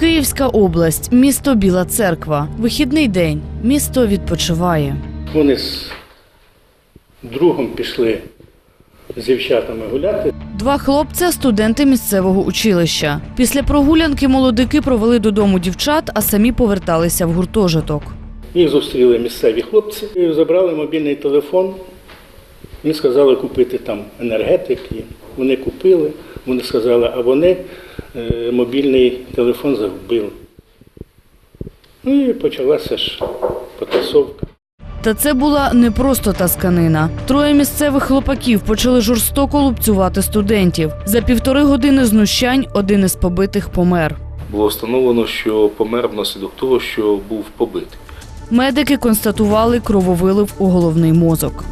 Київська область, місто Біла Церква. Вихідний день. Місто відпочиває. Вони з другом пішли з дівчатами гуляти. Два хлопця студенти місцевого училища. Після прогулянки молодики провели додому дівчат, а самі поверталися в гуртожиток. Їх зустріли місцеві хлопці, і забрали мобільний телефон. Мені сказали купити там енергетик. І вони купили. Вони сказали, а вони мобільний телефон загубили. Ну і почалася ж потасовка. Та це була не просто тасканина. Троє місцевих хлопаків почали жорстоко лупцювати студентів. За півтори години знущань один із побитих помер. Було встановлено, що помер внаслідок того, що був побитий. Медики констатували крововилив у головний мозок.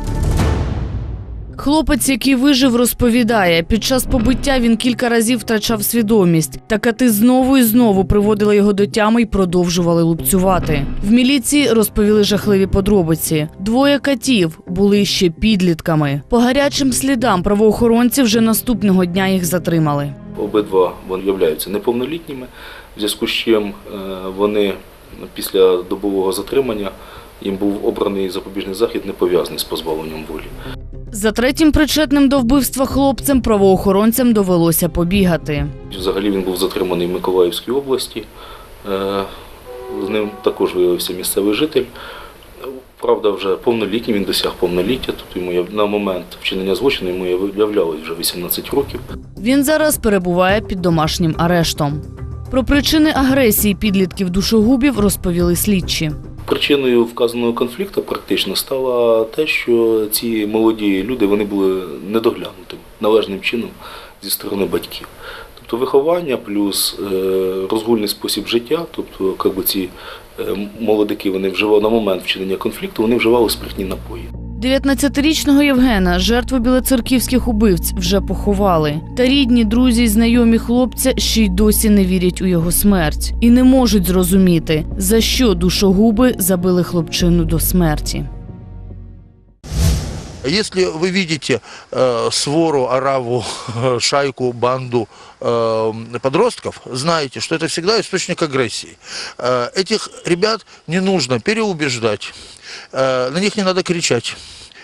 Хлопець, який вижив, розповідає, під час побиття він кілька разів втрачав свідомість. Та кати знову і знову приводили його до тями і продовжували лупцювати. В міліції розповіли жахливі подробиці. Двоє катів були ще підлітками. По гарячим слідам правоохоронці вже наступного дня їх затримали. Обидва вони являються неповнолітніми, в зв'язку з чим е, вони після добового затримання їм був обраний запобіжний захід, не пов'язаний з позбавленням волі. За третім причетним до вбивства хлопцем правоохоронцям довелося побігати. Взагалі він був затриманий в Миколаївській області. Е, З ним також виявився місцевий житель. Правда, вже повнолітній, він досяг повноліття, тобто йому на момент вчинення злочину йому являлось вже 18 років. Він зараз перебуває під домашнім арештом. Про причини агресії підлітків душогубів розповіли слідчі. Причиною вказаного конфлікту практично стало те, що ці молоді люди вони були недоглянутими належним чином зі сторони батьків. Тобто виховання плюс е, розгульний спосіб життя, тобто якби ці е, молодики вони вживали на момент вчинення конфлікту, вони вживали спиртні напої. 19-річного Євгена, жертву білоцерківських убивць, вже поховали. Та рідні, друзі й знайомі хлопця ще й досі не вірять у його смерть і не можуть зрозуміти, за що душогуби забили хлопчину до смерті. Если вы видите э, свору, ораву, шайку, банду э, подростков, знаете, что это всегда источник агрессии. Э, этих ребят не нужно переубеждать, э, на них не надо кричать,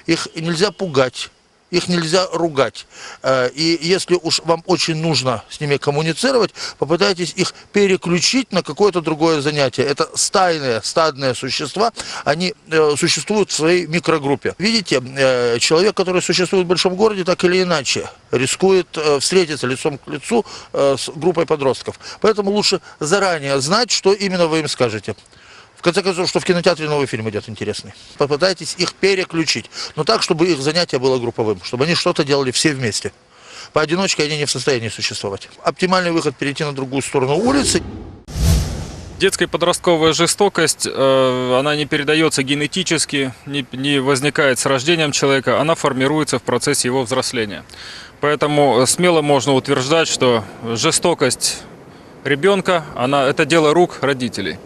Их нельзя пугать. Их нельзя ругать. Э, И если уж вам очень нужно с ними коммуницировать, попытайтесь их переключить на какое-то другое занятие. Это стайные, стадные существа, они э, существуют в своей микрогруппе. Видите, э, человек, который существует в большом городе, так или иначе рискует встретиться лицом к лицу с группой подростков. Поэтому лучше заранее знать, что именно вы им скажете. В конце концов, что в кинотеатре новый фильм идет интересный. Попытайтесь их переключить. Но так, чтобы их занятие было групповым. Чтобы они что-то делали все вместе. Поодиночке они не в состоянии существовать. Оптимальный выход перейти на другую сторону улицы. Детская подростковая жестокость, э, она не передается генетически, не, возникает с рождением человека, она формируется в процессе его взросления. Поэтому смело можно утверждать, что жестокость ребенка, она, это дело рук родителей.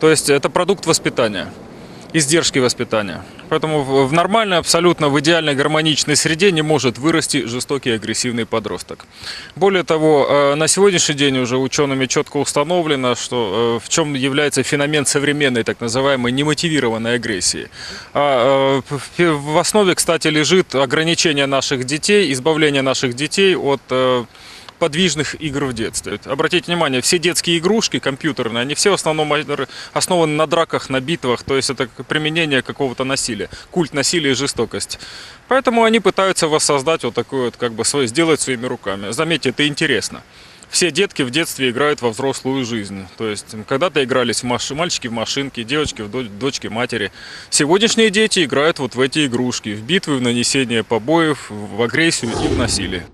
То есть это продукт воспитания, издержки воспитания. Поэтому в нормальной, абсолютно в идеальной гармоничной среде не может вырасти жестокий агрессивный подросток. Более того, э, на сегодняшний день уже учеными четко установлено, что э, в чем является феномен современной так называемой немотивированной агрессии. А, э, в- основе, кстати, лежит ограничение наших детей, избавление наших детей от подвижных игр в детстве. Обратите внимание, все детские игрушки компьютерные, они все в основном основаны на драках, на битвах, то есть это применение какого-то насилия, культ насилия и жестокость. Поэтому они пытаются воссоздать вот такое вот, как бы, свое, сделать своими руками. Заметьте, это интересно. Все детки в детстве играют во взрослую жизнь. То есть когда-то игрались в маш- мальчики в машинки, девочки в до- дочки матери. Сегодняшние дети играют вот в эти игрушки, в битвы, в нанесение побоев, в агрессию и в насилие.